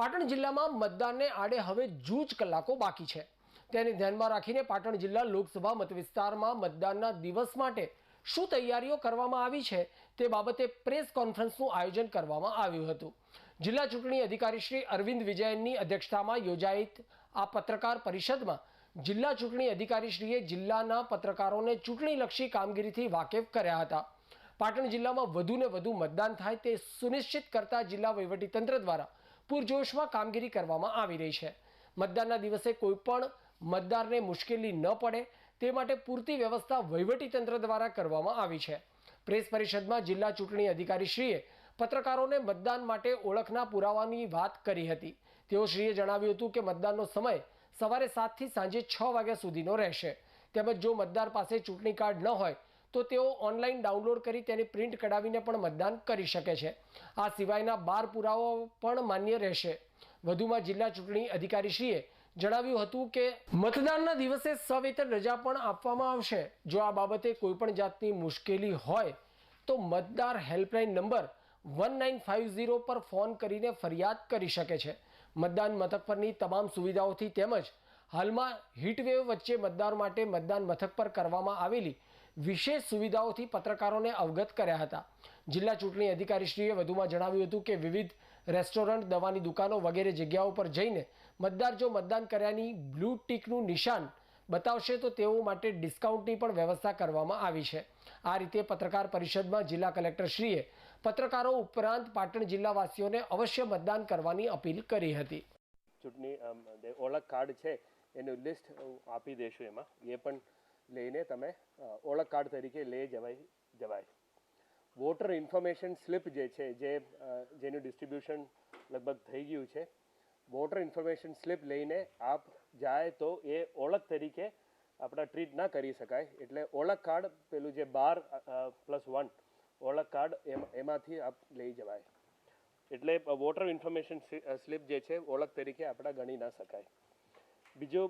પાટણ જિલ્લામાં મતદાનને આડે હવે જૂજ કલાકો બાકી છે. તેને ધ્યાનમાં રાખીને પાટણ જિલ્લા લોકસભા મતવિસ્તારમાં મતદાનના દિવસ માટે શું તૈયારીઓ કરવામાં આવી છે તે બાબતે પ્રેસ કોન્ફરન્સનું આયોજન કરવામાં આવ્યું હતું. જિલ્લા ચૂંટણી અધિકારી શ્રી અરવિંદ વિજયનની અધ્યક્ષતામાં યોજાઈ આ પત્રકાર પરિષદમાં જિલ્લા ચૂંટણી અધિકારીશ્રીએ જિલ્લાના પત્રકારોને ચૂંટણીલક્ષી કામગીરીથી વાકેફ કર્યા હતા. પાટણ જિલ્લામાં વધુને વધુ મતદાન થાય તે સુનિશ્ચિત કરતા જિલ્લા વહીવટીતંત્ર દ્વારા પૂરજોશમાં કામગીરી કરવામાં આવી રહી છે. મતદાનના દિવસે કોઈપણ મતદારને મુશ્કેલી ન પડે, તે માટે પૂરતી વ્યવસ્થા વહીવટીતંત્ર દ્વારા કરવામાં આવી છે. પ્રેસ પરિષદમાં જિલ્લા ચૂંટણી અધિકારીશ્રીએ પત્રકારોને મતદાન માટે ઓળખના પુરાવાની વાત કરી હતી. તેઓ શ્રીએ જણાવ્યું હતું કે મતદાનનો સમય સવારે સાતથી સાંજે છ વાગ્યા સુધીનો રહેશે. તેમજ જો મતદાર પાસે ચૂંટણી કાર્ડ ન હોય તો તેઓ ઓનલાઈન ડાઉનલોડ કરી તેની પ્રિન્ટ કઢાવીને પણ મતદાન કરી શકે છે. આ સિવાયના બાર પુરાવાઓ પણ માન્ય રહેશે. વધુમાં જિલ્લા ચૂંટણી અધિકારીશ્રીએ જણાવ્યું હતું કે, મતદાનના દિવસે સવેતન રજા પણ આપવામાં આવશે. જો આ બાબતે કોઈપણ જાતની મુશ્કેલી હોય, તો મતદાર helpline number one nine five zero પર ફોન કરીને ફરિયાદ કરી શકે છે. મતદાન મથક પરની તમામ સુવિધાઓથી તેમજ હાલમાં હીટવેવ વચ્ચે મતદાર માટે મતદાન મથક પર કરવામાં આવેલી વિશેષ સુવિધાઓથી પત્રકારોને અવગત કર્યા હતા. જિલ્લા ચૂંટણી અધિકારીશ્રીએ વધુમાં જણાવ્યું હતું કે વિવિધ રેસ્ટોરન્ટ, દવાની દુકાનો વગેરે જગ્યાઓ પર જઈને મતદાર જો મતદાન કર્યાની બ્લુ ટીકનું નિશાન બતાવશે, તો તેઓ માટે ડિસ્કાઉન્ટની પણ વ્યવસ્થા કરવામાં આવી છે. આ રીતે પત્રકાર પરિષદમાં જિલ્લા કલેક્ટરશ્રીએ પત્રકારો ઉપરાંત પાટણ જિલ્લાવાસીઓને અવશ્ય મતદાન કરવાની અપીલ કરી હતી. ચૂંટણી ઓળખ કાર્ડ છે, એનું લિસ્ટ આપી દેશું એમાં. એ પણ લઈને તમે ઓળખ કાર્ડ તરીકે લઈ જવાય જવાય. વોટર ઇન્ફોર્મેશન સ્લિપ જે છે, જે જેનું ડિસ્ટ્રીબ્યુશન લગભગ થઈ ગયું છે વોટર ઇન્ફોર્મેશન સ્લિપ લઈને આપ જાય તો એ ઓળખ તરીકે આપણા ટ્રીટ ના કરી શકાય. એટલે ઓળખ કાર્ડ પેલું જે બાર પ્લસ વન ઓળખ કાર્ડ એમ, એમાંથી આપ લઈ જવાય. એટલે વોટર ઇન્ફોર્મેશન સ્લિપ જે છે, ઓળખ તરીકે આપણા ગણી ના શકાય. બીજું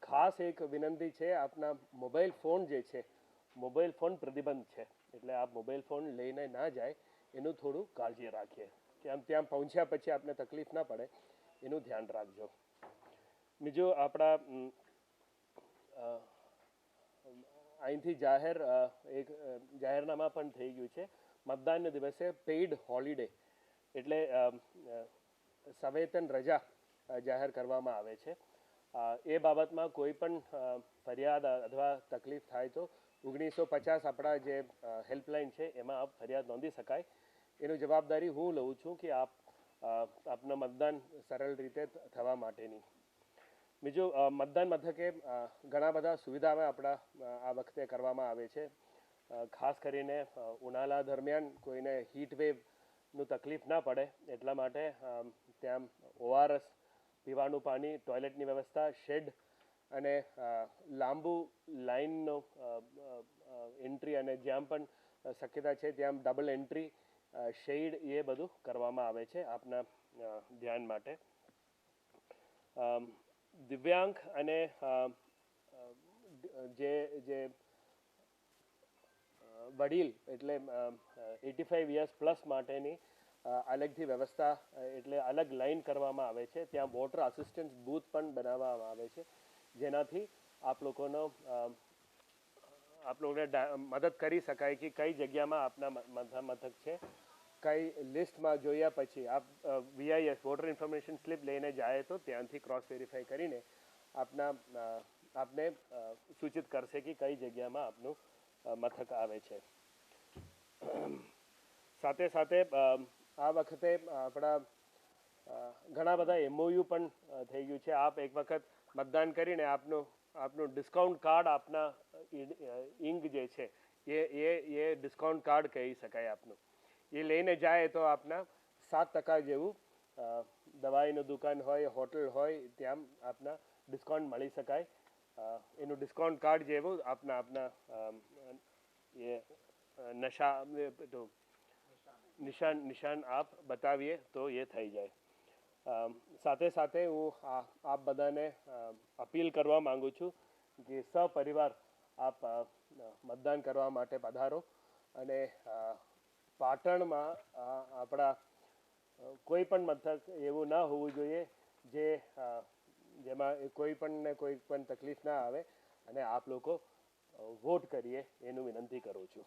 ખાસ એક વિનંતી છે, આપના મોબાઈલ ફોન જે છે, મોબાઈલ ફોન પ્રતિબંધ છે. એટલે આપ મોબાઈલ ફોન લઈને ના જાય, એનું થોડું કાળજી રાખીએ. કે આમ ત્યાં પહોંચ્યા પછી આપને તકલીફ ના પડે, એનું ધ્યાન રાખજો. બીજું આપણા અહીંથી જાહેર એક જાહેરનામા પણ થઈ ગયું છે. મતદાનના દિવસે પેઇડ હોલિડે એટલે સવેતન રજા જાહેર કરવામાં આવે છે. એ બાબતમાં કોઈ પણ ફરિયાદ અથવા તકલીફ થાય તો ઓગણીસો પચાસ આપણા જે હેલ્પલાઇન છે એમાં આપ ફરિયાદ નોંધી શકાય. એનું જવાબદારી હું લઉં છું કે આપ આપનું મતદાન સરળ રીતે થવા માટેની. બીજું મતદાન મથકે ઘણા બધા સુવિધાઓ આપણા આ વખતે કરવામાં આવે છે. ખાસ કરીને ઉનાળા દરમિયાન કોઈને હીટ વેવનું તકલીફ ના પડે એટલા માટે ત્યાં ઓઆરએસ પીવાનું પાણી, ટોયલેટની વ્યવસ્થા શેડ અને લાંબુ લાઇનનો એન્ટ્રી અને જ્યાં પણ શક્યતા છે ત્યાં ડબલ એન્ટ્રી શેડ એ બધું કરવામાં આવે છે આપના ધ્યાન માટે. દિવ્યાંક અને જે જે વડીલ એટલે એટી ફાઇવ યર્સ પ્લસ માટેની અલગથી વ્યવસ્થા એટલે અલગ લાઈન કરવામાં આવે છે. ત્યાં વોટર અસિસ્ટન્સ બૂથ પણ બનાવવામાં આવે છે. જેનાથી આપ લોકોનો આપ લોકોને મદદ કરી શકાય કે કઈ જગ્યામાં આપના મથક છે. કઈ લિસ્ટમાં જોયા પછી આપ વીઆઈએસ વોટર ઇન્ફોર્મેશન સ્લિપ લઈને જાય તો ત્યાંથી ક્રોસ વેરીફાઈ કરીને આપના આપને સૂચિત કરશે કે કઈ જગ્યામાં આપનું મથક આવે છે. સાથે સાથે આ વખતે આપણા ઘણા બધા એમઓયુ પણ થઈ ગયું છે. આપ એક વખત મતદાન કરીને આપનું આપનું ડિસ્કાઉન્ટ કાર્ડ આપના ઇંક જે છે, એ એ એ ડિસ્કાઉન્ટ કાર્ડ કહી શકાય આપનું. એ લઈને જાય તો આપના સાત ટકા જેવું દવાઈનું દુકાન હોય, હોટલ હોય, ત્યાં આપના ડિસ્કાઉન્ટ મળી શકાય. એનું ડિસ્કાઉન્ટ કાર્ડ જેવું આપના આપના એ નશા નિશાન નિશાન આપ બતાવીએ તો એ થઈ જાય. સાથે સાથે હું આપ બધાને અપીલ કરવા માગું છું કે સપરિવાર આપ મતદાન કરવા માટે પધારો અને પાટણમાં આપણા કોઈ પણ મથક એવું ના હોવું જોઈએ જે જેમાં કોઈ પણ ને કોઈ પણ તકલીફ ના આવે અને આપ લોકો વોટ કરીએ એનું વિનંતી કરું છું.